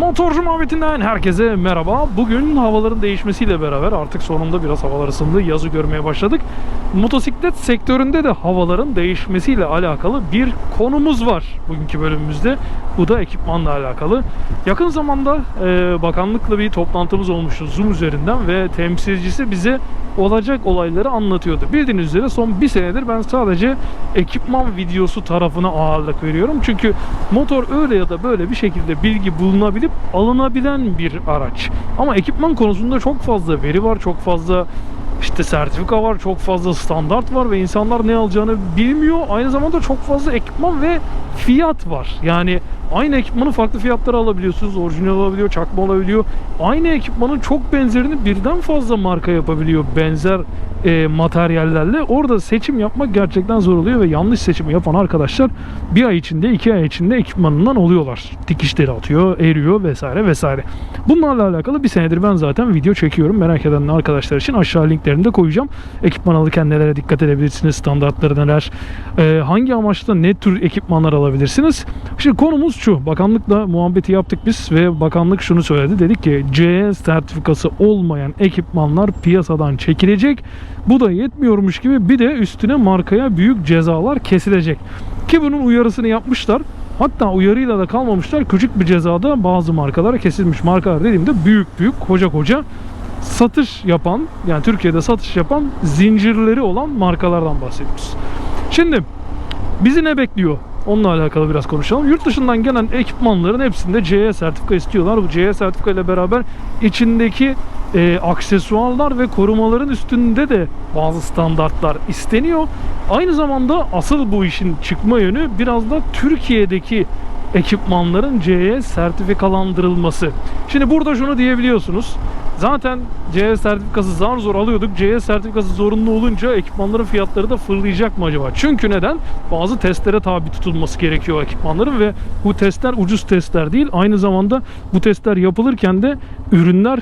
Motorcu muhabbetinden herkese merhaba. Bugün havaların değişmesiyle beraber artık sonunda biraz havalar ısındı. Yazı görmeye başladık. Motosiklet sektöründe de havaların değişmesiyle alakalı bir konumuz var bugünkü bölümümüzde. Bu da ekipmanla alakalı. Yakın zamanda e, bakanlıkla bir toplantımız olmuştu Zoom üzerinden ve temsilcisi bize olacak olayları anlatıyordu. Bildiğiniz üzere son bir senedir ben sadece ekipman videosu tarafına ağırlık veriyorum. Çünkü motor öyle ya da böyle bir şekilde bilgi bulunabilip alınabilen bir araç. Ama ekipman konusunda çok fazla veri var, çok fazla işte sertifika var, çok fazla standart var ve insanlar ne alacağını bilmiyor. Aynı zamanda çok fazla ekipman ve fiyat var. Yani aynı ekipmanı farklı fiyatlara alabiliyorsunuz. Orijinal olabiliyor, çakma olabiliyor. Aynı ekipmanın çok benzerini birden fazla marka yapabiliyor benzer e, materyallerle. Orada seçim yapmak gerçekten zor oluyor ve yanlış seçimi yapan arkadaşlar bir ay içinde, iki ay içinde ekipmanından oluyorlar. Dikişleri atıyor, eriyor vesaire vesaire. Bunlarla alakalı bir senedir ben zaten video çekiyorum. Merak eden arkadaşlar için aşağı linklerini de koyacağım. Ekipman alırken nelere dikkat edebilirsiniz, standartları neler, e, hangi amaçla ne tür ekipmanlar alabilirsiniz. Şimdi konumuz şu. Bakanlıkla muhabbeti yaptık biz ve bakanlık şunu söyledi. Dedik ki CE sertifikası olmayan ekipmanlar piyasadan çekilecek. Bu da yetmiyormuş gibi bir de üstüne markaya büyük cezalar kesilecek. Ki bunun uyarısını yapmışlar. Hatta uyarıyla da kalmamışlar. Küçük bir cezada bazı markalara kesilmiş. Markalar dediğimde büyük büyük koca koca satış yapan yani Türkiye'de satış yapan zincirleri olan markalardan bahsediyoruz. Şimdi bizi ne bekliyor? Onunla alakalı biraz konuşalım. Yurt dışından gelen ekipmanların hepsinde CE sertifika istiyorlar. Bu CE sertifika ile beraber içindeki e, aksesuarlar ve korumaların üstünde de bazı standartlar isteniyor. Aynı zamanda asıl bu işin çıkma yönü biraz da Türkiye'deki ekipmanların CE sertifikalandırılması. Şimdi burada şunu diyebiliyorsunuz. Zaten CE sertifikası zar zor alıyorduk. CE sertifikası zorunlu olunca ekipmanların fiyatları da fırlayacak mı acaba? Çünkü neden? Bazı testlere tabi tutulması gerekiyor ekipmanların ve bu testler ucuz testler değil. Aynı zamanda bu testler yapılırken de ürünler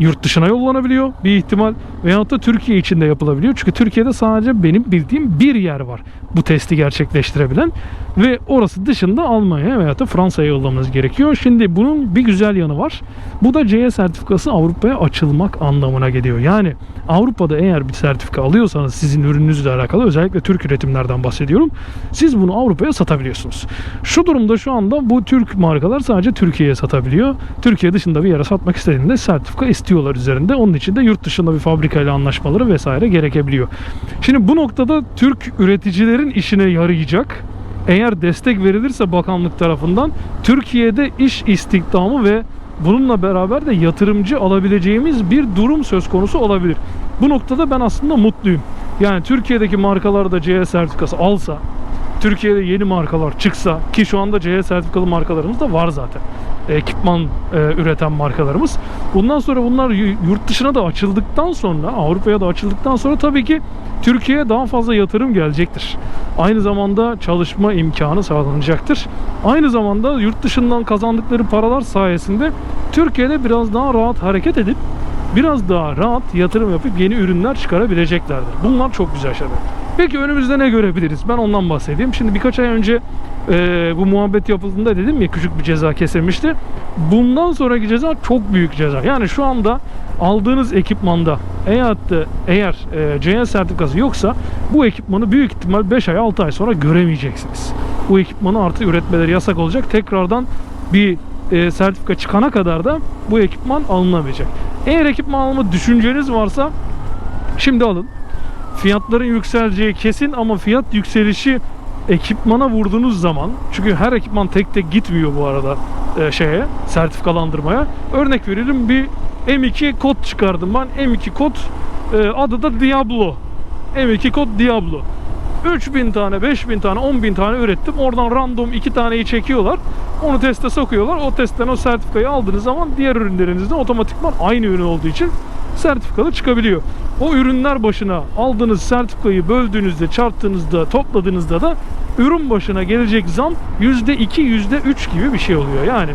yurt dışına yollanabiliyor bir ihtimal veyahut da Türkiye içinde yapılabiliyor. Çünkü Türkiye'de sadece benim bildiğim bir yer var bu testi gerçekleştirebilen ve orası dışında Almanya veyahut da Fransa'ya yollamanız gerekiyor. Şimdi bunun bir güzel yanı var. Bu da CE sertifikası Avrupa'ya açılmak anlamına geliyor. Yani Avrupa'da eğer bir sertifika alıyorsanız sizin ürününüzle alakalı özellikle Türk üretimlerden bahsediyorum. Siz bunu Avrupa'ya satabiliyorsunuz. Şu durumda şu anda bu Türk markalar sadece Türkiye'ye satabiliyor. Türkiye dışında bir yere satmak istediğinde sertifika istiyorlar üzerinde. Onun için de yurt dışında bir fabrikayla anlaşmaları vesaire gerekebiliyor. Şimdi bu noktada Türk üreticilerin işine yarayacak eğer destek verilirse bakanlık tarafından Türkiye'de iş istihdamı ve bununla beraber de yatırımcı alabileceğimiz bir durum söz konusu olabilir. Bu noktada ben aslında mutluyum. Yani Türkiye'deki markalar da CE sertifikası alsa, Türkiye'de yeni markalar çıksa ki şu anda CE sertifikalı markalarımız da var zaten. Ekipman e, üreten markalarımız. Bundan sonra bunlar yurt dışına da açıldıktan sonra, Avrupa'ya da açıldıktan sonra tabii ki Türkiye'ye daha fazla yatırım gelecektir. Aynı zamanda çalışma imkanı sağlanacaktır. Aynı zamanda yurt dışından kazandıkları paralar sayesinde Türkiye'de biraz daha rahat hareket edip biraz daha rahat yatırım yapıp yeni ürünler çıkarabileceklerdir. Bunlar çok güzel şeyler. Peki önümüzde ne görebiliriz? Ben ondan bahsedeyim. Şimdi birkaç ay önce e, bu muhabbet yapıldığında dedim ya küçük bir ceza kesilmişti. Bundan sonraki ceza çok büyük ceza. Yani şu anda aldığınız ekipmanda eğer eğer e, CE sertifikası yoksa bu ekipmanı büyük ihtimal 5 ay 6 ay sonra göremeyeceksiniz. Bu ekipmanı artık üretmeleri yasak olacak. Tekrardan bir e, sertifika çıkana kadar da bu ekipman alınamayacak. Eğer ekipman alma düşünceniz varsa şimdi alın. Fiyatların yükseleceği kesin ama fiyat yükselişi ekipmana vurduğunuz zaman çünkü her ekipman tek tek gitmiyor bu arada e, şeye sertifikalandırmaya. Örnek verelim bir M2 kod çıkardım ben. M2 kod e, adı da Diablo. M2 kod Diablo. 3000 tane, 5000 tane, 10.000 tane ürettim. Oradan random 2 taneyi çekiyorlar. Onu teste sokuyorlar. O testten o sertifikayı aldığınız zaman diğer ürünlerinizde otomatikman aynı ürün olduğu için sertifikalı çıkabiliyor. O ürünler başına aldığınız sertifikayı böldüğünüzde, çarptığınızda, topladığınızda da ürün başına gelecek zam %2, %3 gibi bir şey oluyor. Yani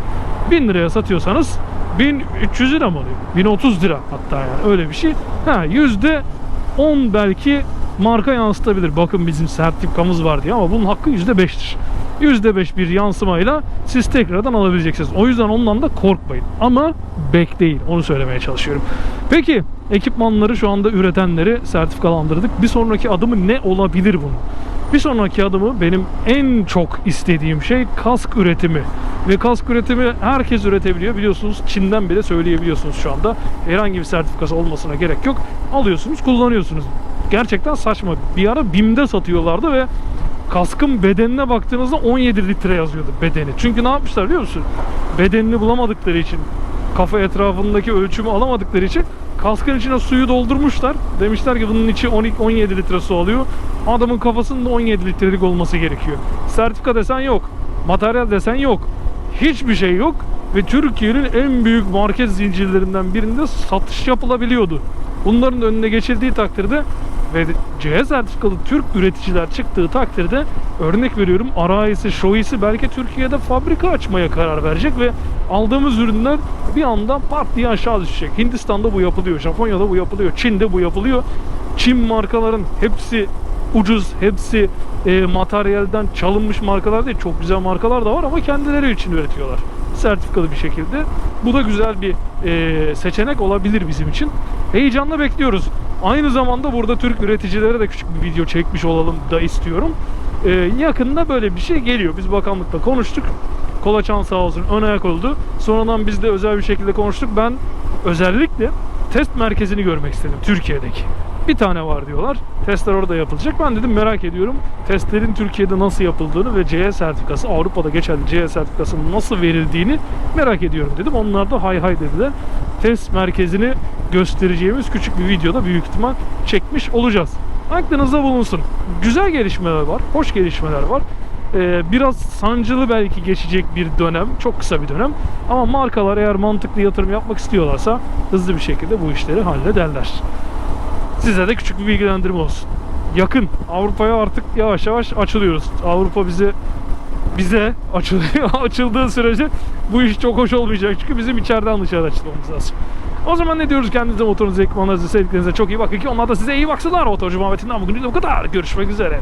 1000 liraya satıyorsanız 1300 lira mı oluyor? 1030 lira hatta yani öyle bir şey. Ha %10 belki marka yansıtabilir. Bakın bizim sertifikamız var diye ama bunun hakkı %5'tir. %5 bir yansımayla siz tekrardan alabileceksiniz. O yüzden ondan da korkmayın. Ama bekleyin. Onu söylemeye çalışıyorum. Peki ekipmanları şu anda üretenleri sertifikalandırdık. Bir sonraki adımı ne olabilir bunun? Bir sonraki adımı benim en çok istediğim şey kask üretimi. Ve kask üretimi herkes üretebiliyor. Biliyorsunuz Çin'den bile söyleyebiliyorsunuz şu anda. Herhangi bir sertifikası olmasına gerek yok. Alıyorsunuz, kullanıyorsunuz. Gerçekten saçma. Bir ara BİM'de satıyorlardı ve kaskın bedenine baktığınızda 17 litre yazıyordu bedeni. Çünkü ne yapmışlar biliyor musun? Bedenini bulamadıkları için, kafa etrafındaki ölçümü alamadıkları için kaskın içine suyu doldurmuşlar. Demişler ki bunun içi 12 17 litre su alıyor. Adamın kafasının da 17 litrelik olması gerekiyor. Sertifika desen yok. Materyal desen yok. Hiçbir şey yok ve Türkiye'nin en büyük market zincirlerinden birinde satış yapılabiliyordu. Bunların önüne geçildiği takdirde ve CE sertifikalı Türk üreticiler çıktığı takdirde örnek veriyorum Arayisi, Şoisi belki Türkiye'de fabrika açmaya karar verecek ve aldığımız ürünler bir anda pat diye aşağı düşecek. Hindistan'da bu yapılıyor, Japonya'da bu yapılıyor, Çin'de bu yapılıyor. Çin markaların hepsi ucuz, hepsi e, materyalden çalınmış markalar değil. Çok güzel markalar da var ama kendileri için üretiyorlar. Sertifikalı bir şekilde. Bu da güzel bir e, seçenek olabilir bizim için. Heyecanla bekliyoruz. Aynı zamanda burada Türk üreticilere de küçük bir video çekmiş olalım da istiyorum. E, yakında böyle bir şey geliyor. Biz bakanlıkla konuştuk. Kolaçan sağ olsun ön ayak oldu. Sonradan biz de özel bir şekilde konuştuk. Ben özellikle test merkezini görmek istedim Türkiye'deki. Bir tane var diyorlar. Testler orada yapılacak. Ben dedim merak ediyorum. Testlerin Türkiye'de nasıl yapıldığını ve CE sertifikası Avrupa'da geçerli CE sertifikasının nasıl verildiğini merak ediyorum dedim. Onlar da hay hay dediler. Test merkezini göstereceğimiz küçük bir videoda büyük ihtimal çekmiş olacağız. Aklınızda bulunsun. Güzel gelişmeler var. Hoş gelişmeler var. Ee, biraz sancılı belki geçecek bir dönem. Çok kısa bir dönem. Ama markalar eğer mantıklı yatırım yapmak istiyorlarsa hızlı bir şekilde bu işleri hallederler. Size de küçük bir bilgilendirme olsun. Yakın. Avrupa'ya artık yavaş yavaş açılıyoruz. Avrupa bize bize açılıyor. açıldığı sürece bu iş çok hoş olmayacak. Çünkü bizim içeriden dışarı açılmamız lazım. O zaman ne diyoruz kendinize motorunuza, ekipmanlarınıza, sevdiklerinize çok iyi bakın ki onlar da size iyi baksınlar. Motorcu Muhammed'inden bugün de bu kadar. Görüşmek üzere.